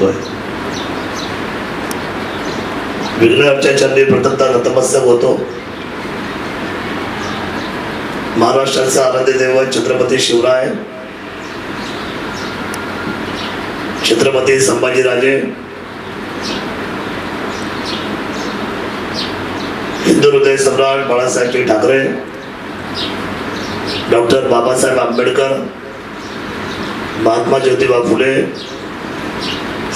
होतोय. विघ्नहरच्या चरणी प्रथमता नतमस्तक होतो. महाराष्ट्राचा आराध्य देव छत्रपती शिवराय. छत्रपती संभाजीराजे. हिंदू हृदय सम्राट बाळासाहेबजी ठाकरे. डॉक्टर बाबासाहेब आंबेडकर. महात्मा ज्योतिबा फुले.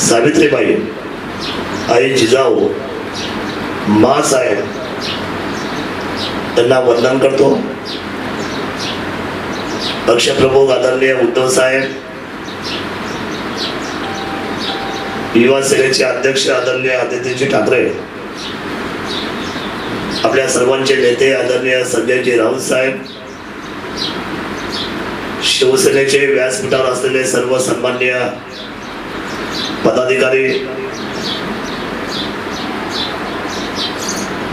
सावित्रीबाई आई जिजाऊ मासाहेब त्यांना वंदन करतो. पक्षप्रमुख आदरणीय उद्धव साहेब युवा सेनेचे अध्यक्ष आदरणीय आदित्यजी ठाकरे आपल्या सर्वांचे नेते आदरणीय संजयजी राऊत साहेब शिवसेनेचे व्यासपीठावर असलेले सर्व सन्मान्य पदाधिकारी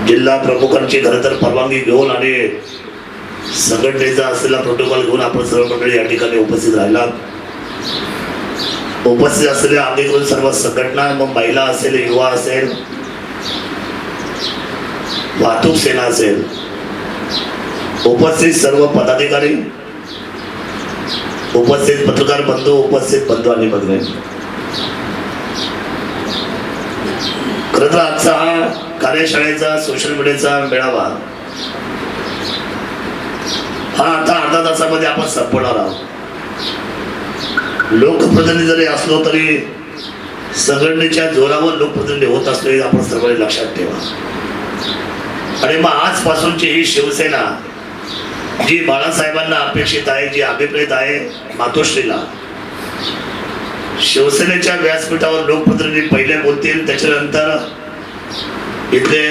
जिल्हा प्रमुखांची खरं तर परवानगी घेऊन आणि संघटनेचा असलेला प्रोटोकॉल घेऊन आपण सर्व मंडळी या ठिकाणी उपस्थित राहिला उपस्थित असलेल्या अंगीकृत सर्व संघटना मग महिला असेल युवा असेल वाहतूक सेना असेल उपस्थित सर्व पदाधिकारी उपस्थित पत्रकार बंधू उपस्थित बंधू आणि भगिनी खरं तर आजचा हा कार्यशाळेचा सोशल मीडियाचा मेळावा हा आता अर्धा तासामध्ये आपण संपवणार आहोत. लोकप्रतिनिधी जरी असलो तरी संघटनेच्या जोरावर लोकप्रतिनिधी होत असलो आपण सर्वांनी लक्षात ठेवा. आणि मग आजपासूनची ही शिवसेना जी बाळासाहेबांना अपेक्षित आहे जी अभिप्रेत आहे मातोश्रीला शिवसेनेच्या व्यासपीठावर लोकप्रतिनिधी पहिले बोलतील त्याच्यानंतर इथले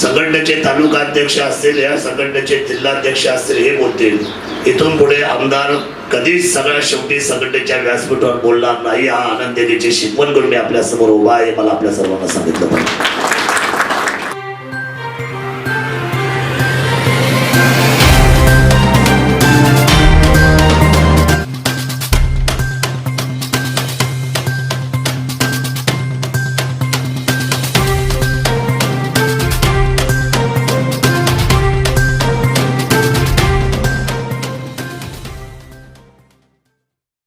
संघटनेचे तालुका अध्यक्ष असतील या संघटनेचे जिल्हाध्यक्ष असतील हे बोलतील. इथून पुढे आमदार कधीच सगळ्या शेवटी संघटनेच्या व्यासपीठावर बोलणार नाही. हा आनंद देण्याची शिकवण करून मी आपल्यासमोर उभा आहे मला आपल्या सर्वांना सांगितलं पाहिजे.